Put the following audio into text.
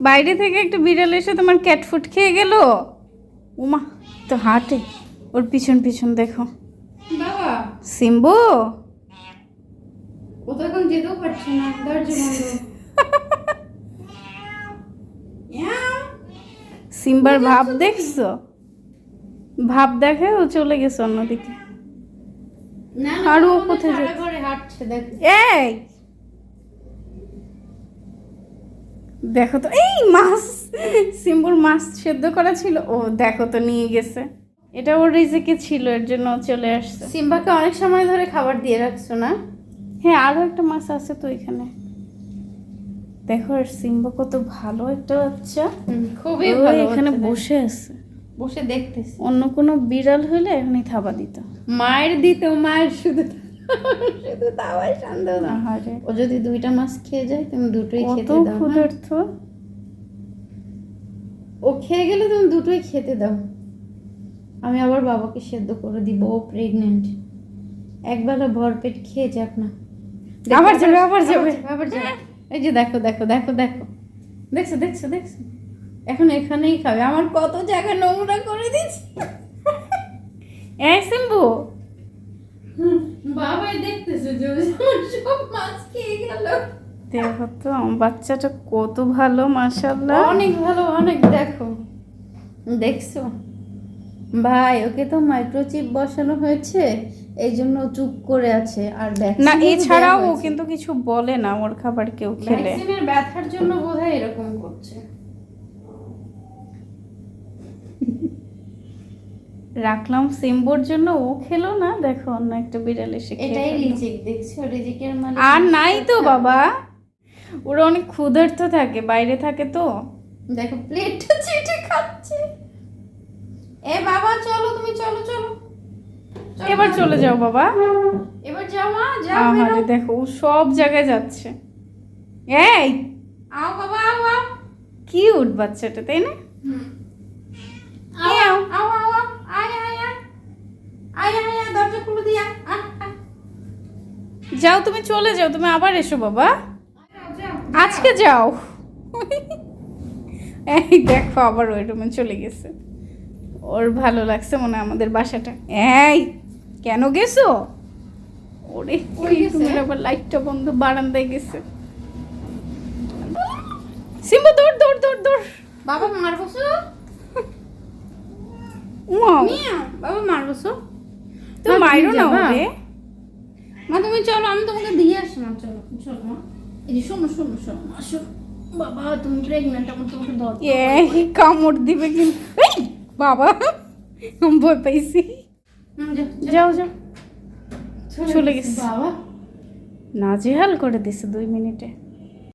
বাইরে থেকে একটা বিড়াল এসে তোমার ক্যাট ফুড খেয়ে গেল? উমা তো হাঁটে। ওর পিছন পিছন দেখো। বাবা। সিম্বু? ও তো এখন যেতেও পারছে না দরজা সিম্বার ভাব দেখছ? ভাব দেখে ও চলে গেছে অন্যদিকে। আর ও কোথায় এই! দেখো তো এই মাছ সিম্বুর মাছ সেদ্ধ করা ছিল। ও দেখো তো নিয়ে গেছে। এটা ওর রিজেকে ছিল এর জন্য চলে আসছে। সিম্বাকে অনেক সময় ধরে খাবার দিয়ে রাখছো না? হ্যাঁ আরও একটা মাছ আছে তো এখানে দেখো আর সিম্বা কত ভালো একটা বাচ্চা। খুবই ভালো এখানে বসে আছে। বসে দেখতেছি। অন্য কোনো বিড়াল হলে এখানে থাবা দিত। মায়ের দিত মায়ের শুধু শুধু তাওয়াই সন্দেহ না। ও যদি দুইটা মাছ খেয়ে যায় তুমি দুটোই খেতে দাও হ্যাঁ? ক্ষুধার্থ ও খেয়ে গেলে তুমি দুটোই খেতে দাও। আমি আবার বাবাকে সেদ্ধ করে দিব ও প্রেগনেন্ট একবেলা ভরপেট খেয়ে যাক না। আবার যাবে, আবার যাবে। আবার যাবে এই যে দেখো দেখো দেখো দেখো। দেখছ দেখছ দেখছ। এখন এখানেই খাবে। আমার কত জায়গা নোংরা করে দিচ্ছে এই সিম্বু বাবাই দেখতেছে যে ও আমার সব মাছ খেয়ে গেল। দেখো তো বাচ্চাটা কত ভালো মাশাল্লাহ অনেক ভালো অনেক দেখো। দেখছ? ভাই ওকে তো মাইক্রোচিপ বসানো হয়েছে এই জন্য চুপ করে আছে। আর না এছাড়াও ও কিন্তু কিছু বলে না ওর খাবার কেউ খেলে। ভ্যাকসিনের ব্যথার জন্য বোধহয় এরকম করছে। রাখলাম সিম্বুর জন্য। ও খেলো না দেখো অন্য একটা বিড়াল এসে এটাই রিজিক দেখছ রিজিকের মানে আর নাই তো বাবা। ওরা অনেক ক্ষুধার্ত থাকে বাইরে থাকে তো। দেখো প্লেটটা চেটে খাচ্ছে। এ বাবা চলো তুমি চলো চলো। এবার চলে যাও বাবা। এবার যাও মা যাও দেখো ও সব জায়গায় যাচ্ছে। এই! আও বাবা আও আও। কিউট বাচ্চাটা তাই না আও আও আও আও আও। আয় আয় আয় আয় আয় আয় দরজা খুলে দিয়া আয় আয় যাও তুমি চলে যাও তুমি আবার এসো বাবা। আজকে যাও। এই দেখো আবার ওই রুমে চলে গেছে। ওর ভালো লাগছে মনে হয় আমাদের বাসাটা। এই কেন গেছো? ওরে তুমি আবার লাইটটা বন্ধ বারান্দায় গেছে। সিম্বু দৌড় দৌড় দৌড় দৌড়। বাবা তো উমাও, মিয়া বাবা মারবো তো তুমি মা, মাইরো না ওরে। মা তুমি চলো আমি তোমাকে দিয়ে আসি মা চলো চলো মা। এই যে শোনো শোনো শোনো মা শোনো। বাবা তুমি প্রেগনেন্ট আমার তোমাকে দরকার এই কামড় দিবে কিন্তু। বাবা ভয় পাইছি। যাও যাও। চলে গেছে। বাবা। নাজেহাল করে দিছে দুই মিনিটে।